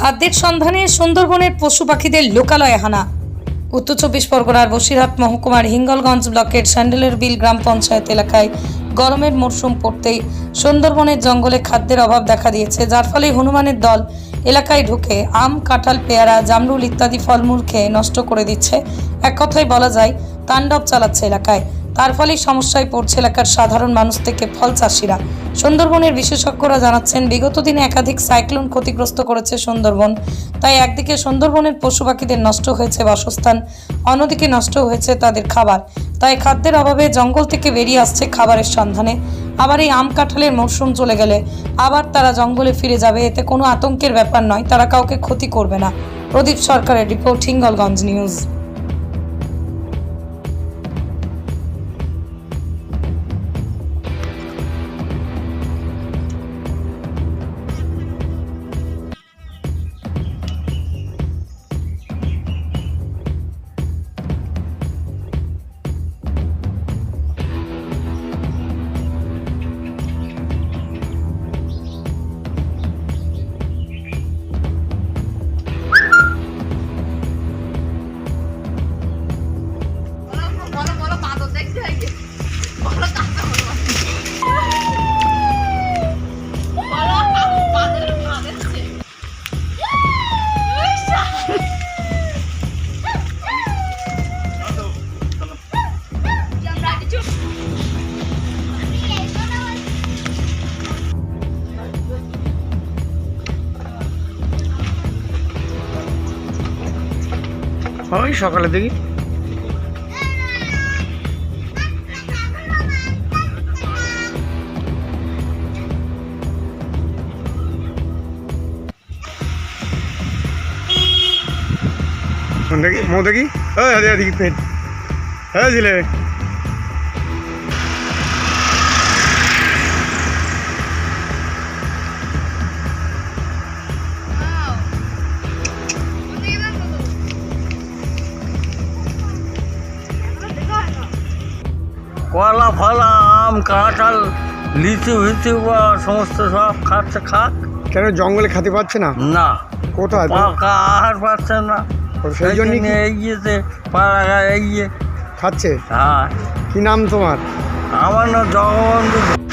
খাদ্যের সন্ধানে সুন্দরবনের পশু পাখিদের লোকালয়ে হানা। উত্তর চব্বিশ পরগনার বসিরহাট মহকুমার হিঙ্গলগঞ্জ ব্লকের স্যান্ডেলের বিল গ্রাম পঞ্চায়েত এলাকায় গরমের মরশুম পড়তেই সুন্দরবনের জঙ্গলে খাদ্যের অভাব দেখা দিয়েছে, যার ফলে হনুমানের দল এলাকায় ঢুকে আম, কাঁঠাল, পেয়ারা, জামরুল ইত্যাদি ফলমূল খেয়ে নষ্ট করে দিচ্ছে। এক কথায় বলা যায়, তাণ্ডব চালাচ্ছে এলাকায়। তার ফলে সমস্যায় পড়ছে এলাকার সাধারণ মানুষ থেকে ফল চাষিরা। সুন্দরবনের বিশেষজ্ঞরা জানাচ্ছেন, বিগত দিনে একাধিক সাইক্লোন ক্ষতিগ্রস্ত করেছে সুন্দরবন। তাই একদিকে সুন্দরবনের পশু পাখিদের নষ্ট হয়েছে বাসস্থান, অন্যদিকে নষ্ট হয়েছে তাদের খাবার। তাই খাদ্যের অভাবে জঙ্গল থেকে বেরিয়ে আসছে খাবারের সন্ধানে। আবার এই আম কাঁঠালের মরশুম চলে গেলে আবার তারা জঙ্গলে ফিরে যাবে। এতে কোনো আতঙ্কের ব্যাপার নয়, তারা কাউকে ক্ষতি করবে না। প্রদীপ সরকারের রিপোর্ট, হিঙ্গলগঞ্জ নিউজ। ওই সকালে দেখি। দেখি মো দেখি। হ্যাঁ দেখি পেট। হ্যাঁ ছিলে। কলা ফলা আম কাঁঠাল লিচু ফিচু বা সমস্ত সব খাচ্ছে খাক। কেন জঙ্গলে খেতে পাচ্ছে না? না। কোথায়? পাকা আহার পাচ্ছে না। সেই জন্য এগিয়েছে পাড়া গায়ে এগিয়ে খাচ্ছে? হ্যাঁ। কি নাম তোমার? আমার না জগবন্ধু।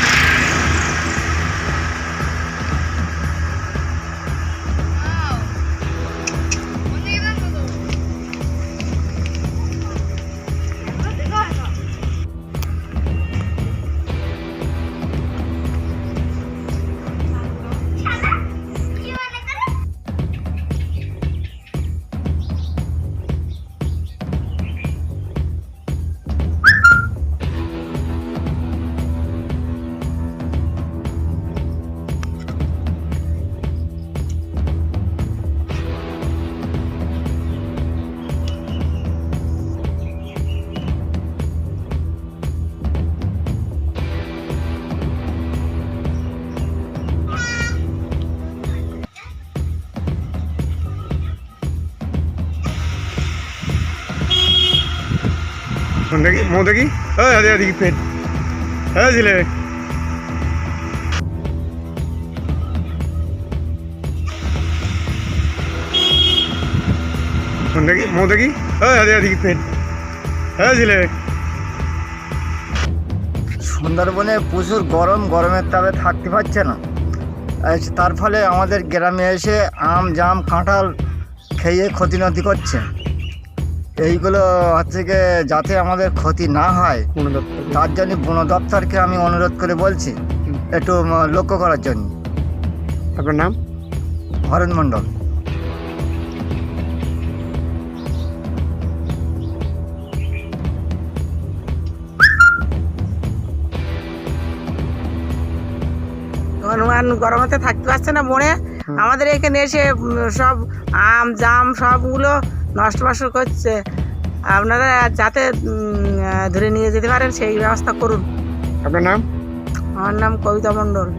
দেখি মো দেখি ওই আরে দেখি পেট হ্যাঁ ছিলে। দেখি মো দেখি ওই আরে দেখি পেট হ্যাঁ ছিলে। সুন্দরবনে প্রচুর গরম, গরমের তাপে থাকতে পারছে না। তার ফলে আমাদের গ্রামে এসে আম, জাম, কাঁঠাল খেয়ে ক্ষতি নতি করছে। এইগুলো হচ্ছে গিয়ে যাতে আমাদের ক্ষতি না হয় তার জন্য বন দপ্তরকে আমি অনুরোধ করে বলছি একটু লক্ষ্য করার জন্য। আপনার নাম? হরেন মণ্ডল। হনুমান গরমতে থাকতে পারছে না বনে আমাদের এখানে এসে সব আম জাম সবগুলো নষ্ট নষ্ট করছে। আপনারা যাতে ধরে নিয়ে যেতে পারেন সেই ব্যবস্থা করুন। আপনার নাম? আমার নাম কবিতা মণ্ডল।